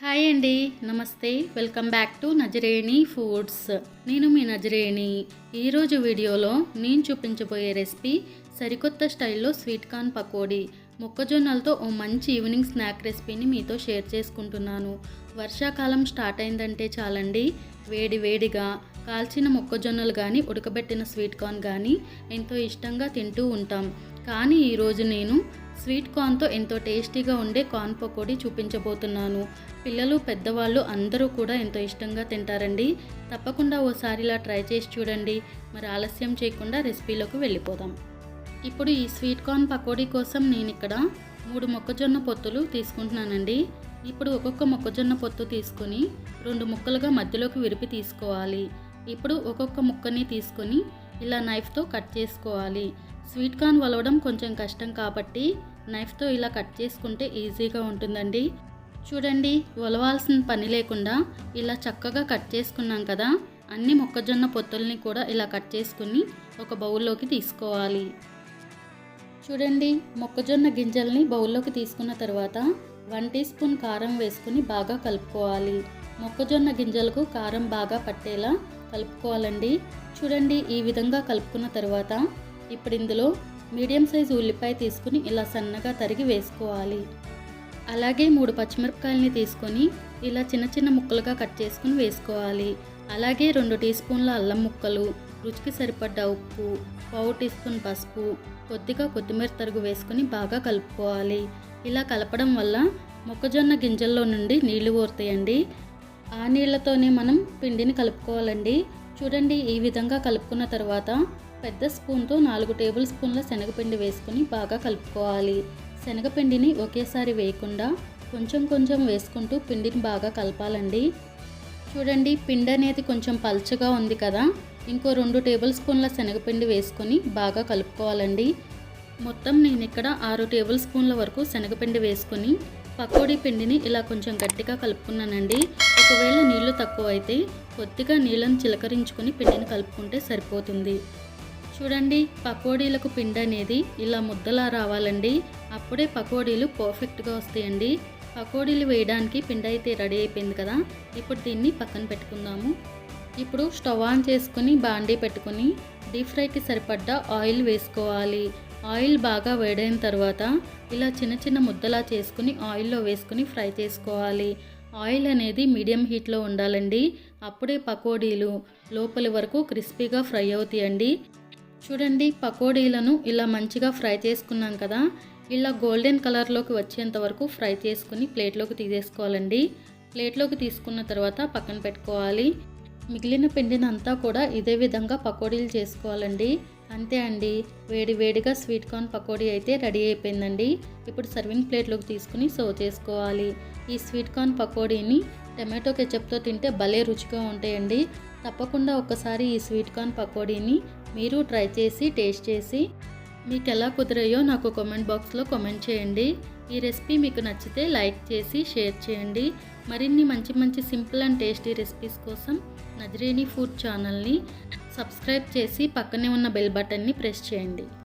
Hi అండి నమస్తే. Welcome back to Nazareni Foods. నేను మీ నజరేణి. ఈరోజు వీడియోలో నేను చూపించబోయే రెసిపీ సరికొత్త స్టైల్లో స్వీట్ కార్న్ పకోడీ. మొక్కజొన్నలతో ఓ మంచి ఈవినింగ్ స్నాక్ రెసిపీని మీతో షేర్ చేసుకుంటున్నాను. వర్షాకాలం స్టార్ట్ అయిందంటే చాలండి. వేడి వేడిగా కాల్చిన మొక్కజొన్నలు కానీ ఉడకబెట్టిన స్వీట్ కార్న్ కానీ ఎంతో ఇష్టంగా తింటూ ఉంటాం. కానీ ఈరోజు నేను స్వీట్ కార్న్తో ఎంతో టేస్టీగా ఉండే కార్న్ పకోడీ చూపించబోతున్నాను. పిల్లలు పెద్దవాళ్ళు అందరూ కూడా ఎంతో ఇష్టంగా తింటారండి. తప్పకుండా ఓసారి ఇలా ట్రై చేసి చూడండి. మరి ఆలస్యం చేయకుండా రెసిపీలోకి వెళ్ళిపోదాం. ఇప్పుడు ఈ స్వీట్ కార్న్ పకోడీ కోసం నేను ఇక్కడ మూడు మొక్కజొన్న పొత్తులు తీసుకుంటున్నానండి. ఇప్పుడు ఒక్కొక్క మొక్కజొన్న పొత్తు తీసుకొని రెండు ముక్కలుగా మధ్యలోకి విరిపి తీసుకోవాలి. ఇప్పుడు ఒక్కొక్క ముక్కని తీసుకొని ఇలా నైఫ్తో కట్ చేసుకోవాలి. స్వీట్ కార్న్ వలవడం కొంచెం కష్టం కాబట్టి నైఫ్తో ఇలా కట్ చేసుకుంటే ఈజీగా ఉంటుందండి. చూడండి వలవాల్సిన పని లేకుండా ఇలా చక్కగా కట్ చేసుకున్నాం కదా. అన్ని మొక్కజొన్న పొత్తుల్ని కూడా ఇలా కట్ చేసుకుని ఒక బౌల్లోకి తీసుకోవాలి. చూడండి మొక్కజొన్న గింజల్ని బౌల్లోకి తీసుకున్న తర్వాత వన్ టీ స్పూన్ కారం వేసుకుని బాగా కలుపుకోవాలి. మొక్కజొన్న గింజలకు కారం బాగా పట్టేలా కలుపుకోవాలండి. చూడండి ఈ విధంగా కలుపుకున్న తర్వాత ఇప్పుడు ఇందులో మీడియం సైజు ఉల్లిపాయ తీసుకుని ఇలా సన్నగా తరిగి వేసుకోవాలి. అలాగే మూడు పచ్చిమిరపకాయలని తీసుకొని ఇలా చిన్న చిన్న ముక్కలుగా కట్ చేసుకుని వేసుకోవాలి. అలాగే రెండు టీ స్పూన్ల అల్లం ముక్కలు రుచికి సరిపడ్డ ఉప్పు పావు టీ స్పూన్ పసుపు కొద్దిగా కొత్తిమీర తరుగు వేసుకుని బాగా కలుపుకోవాలి. ఇలా కలపడం వల్ల మొక్కజొన్న గింజల్లో నుండి నీళ్ళు ఊరుతాయండి. ఆ నీళ్ళతోనే మనం పిండిని కలుపుకోవాలండి. చూడండి ఈ విధంగా కలుపుకున్న తర్వాత పెద్ద స్పూన్తో నాలుగు టేబుల్ స్పూన్ల శనగపిండి వేసుకుని బాగా కలుపుకోవాలి. శనగపిండిని ఒకేసారి వేయకుండా కొంచెం కొంచెం వేసుకుంటూ పిండిని బాగా కలపాలండి. చూడండి పిండి అనేది కొంచెం పల్చగా ఉంది కదా. ఇంకో రెండు టేబుల్ స్పూన్ల శనగపిండి వేసుకొని బాగా కలుపుకోవాలండి. మొత్తం నేను ఇక్కడ ఆరు టేబుల్ స్పూన్ల వరకు శనగపిండి వేసుకొని పకోడీ పిండిని ఇలా కొంచెం గట్టిగా కలుపుకున్నానండి. ఒకవేళ నీళ్ళు తక్కువ అయితే కొద్దిగా నీళ్ళను చిలకరించుకొని పిండిని కలుపుకుంటే సరిపోతుంది. చూడండి పకోడీలకు పిండి అనేది ఇలా ముద్దలా రావాలండి. అప్పుడే పకోడీలు పర్ఫెక్ట్గా వస్తాయండి. పకోడీలు వేయడానికి పిండి అయితే రెడీ అయిపోయింది కదా. ఇప్పుడు దీన్ని పక్కన పెట్టుకుందాము. ఇప్పుడు స్టవ్ ఆన్ చేసుకుని బాండీ పెట్టుకుని డీప్ ఫ్రైకి సరిపడ్డ ఆయిల్ వేసుకోవాలి. ఆయిల్ బాగా వేడైన తర్వాత ఇలా చిన్న చిన్న ముద్దలా చేసుకుని ఆయిల్లో వేసుకుని ఫ్రై చేసుకోవాలి. ఆయిల్ అనేది మీడియం హీట్లో ఉండాలండి. అప్పుడే పకోడీలు లోపలి వరకు క్రిస్పీగా ఫ్రై అవుతాయండి. చూడండి పకోడీలను ఇలా మంచిగా ఫ్రై చేసుకున్నాం కదా. ఇలా గోల్డెన్ కలర్లోకి వచ్చేంత వరకు ఫ్రై చేసుకుని ప్లేట్లోకి తీసేసుకోవాలండి. ప్లేట్లోకి తీసుకున్న తర్వాత పక్కన పెట్టుకోవాలి. మిగిలిన పిండిని అంతా కూడా ఇదే విధంగా పకోడీలు చేసుకోవాలండి. అంతే అండి. వేడి వేడిగా స్వీట్ కార్న్ పకోడీ అయితే రెడీ అయిపోయిందండి. ఇప్పుడు సర్వింగ్ ప్లేట్లోకి తీసుకుని సర్వ్ చేసుకోవాలి. ఈ స్వీట్ కార్న్ పకోడీని టమాటో కెచప్తో తింటే భలే రుచిగా ఉంటాయండి. తప్పకుండా ఒకసారి ఈ స్వీట్ కార్న్ పకోడీని మీరు ట్రై చేసి టేస్ట్ చేసి మీకు ఎలా కుదిరాయో నాకు కామెంట్ బాక్స్లో కామెంట్ చేయండి. ఈ రెసిపీ మీకు నచ్చితే లైక్ చేసి షేర్ చేయండి. మరిన్ని మంచి మంచి సింపుల్ అండ్ టేస్టీ రెసిపీస్ కోసం నజరేణి ఫుడ్ ఛానల్ని సబ్స్క్రైబ్ చేసి పక్కనే ఉన్న బెల్ బటన్ని ప్రెస్ చేయండి.